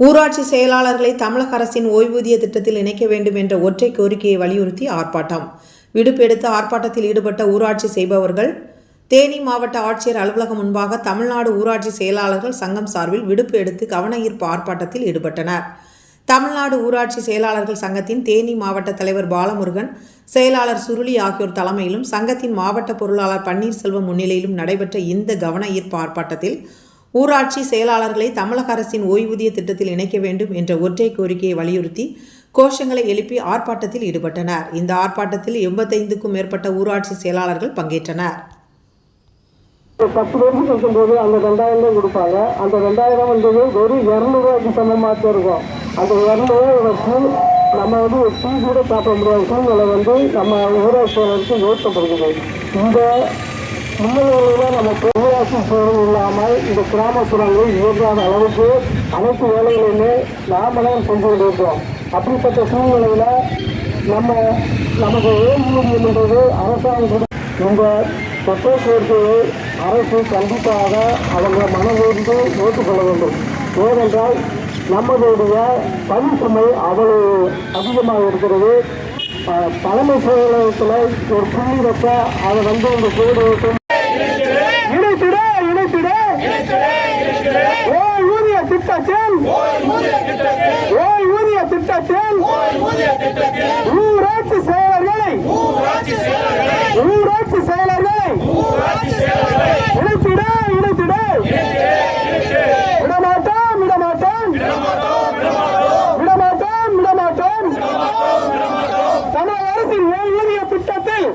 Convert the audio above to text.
ஊராட்சி செயலாளர்களை தமிழக அரசின் ஓய்வூதிய திட்டத்தில் இணைக்க வேண்டும் என்ற ஒற்றை கோரிக்கையை வலியுறுத்தி ஆர்ப்பாட்டம். விடுப்பு எடுத்து ஆர்ப்பாட்டத்தில் ஈடுபட்ட ஊராட்சி செய்பவர்கள் தேனி மாவட்ட ஆட்சியர் அலுவலகம் முன்பாக தமிழ்நாடு ஊராட்சி செயலாளர்கள் சங்கம் சார்பில் விடுப்பு எடுத்து கவன ஈர்ப்பு ஆர்ப்பாட்டத்தில் ஈடுபட்டனர். தமிழ்நாடு ஊராட்சி செயலாளர்கள் சங்கத்தின் தேனி மாவட்ட தலைவர் பாலமுருகன் செயலாளர் சுருளி ஆகியோர் தலைமையிலும் சங்கத்தின் மாவட்ட பொருளாளர் பன்னீர்செல்வம் முன்னிலையிலும் நடைபெற்ற இந்த கவன ஈர்ப்பு ஆர்ப்பாட்டத்தில் ஊராட்சி செயலாளர்களை தமிழக அரசின் ஓய்வூதிய திட்டத்தில் இணைக்க வேண்டும் என்ற ஒற்றை கோரிக்கையை வலியுறுத்தி கோஷங்களை எழுப்பி ஆர்ப்பாட்டத்தில் ஈடுபட்டனர். இந்த ஆர்ப்பாட்டத்தில் எண்பத்தைந்துக்கும் மேற்பட்ட ஊராட்சி செயலாளர்கள் பங்கேற்றனர். பத்து பேருக்கு கொடுக்கும்போது அந்த ரெண்டாயிரம் தான் கொடுப்பாங்க. அந்த ரெண்டாயிரம் வந்தது வெறும் இரநூறுவாய்க்கு சமமாக இருக்கும். அந்த இரநூறுவா வச்சு நம்ம வந்து ஒரு டீ கூட சாப்பிட முடியாத சூழ்நிலை வந்து நம்ம ஊராட்சியாளருக்கு ஏற்படுகிறது. இந்த முன்னோர்களெலாம் நம்ம ஊராட்சி சூழல் இல்லாமல் இந்த கிராம கிராமப்புறங்களில் இயங்காத அளவுக்கு அனைத்து வேலைகளையுமே நாம தான் செஞ்சு கொண்டிருக்கிறோம். அப்படிப்பட்ட சூழ்நிலையில் நம்ம நமக்கு ஓய்வூதியம்ன்றது அரசாங்கம் இந்த சட்ட கோரிக்கையை அரசு கண்டிப்பாக அவங்க மனதிலிருந்து ஏற்றுக்கொள்ள வேண்டும். ஏனென்றால் நம்மளுடைய பணி சுமை அவ்வளவு அதிகமாக இருக்கிறது. தலைமை செயலகத்தில் ஒரு புள்ளி வச்சா அதை வந்து இந்த கோடு செயலர்களை ஊராட்சி செயலர்களை இணைத்திட இணைத்திட. விடமாட்டோம் விடமாட்டோம். விடமாட்டோம் விடமாட்டோம். தமிழக அரசின் ஓய்வூதிய திட்டத்தில்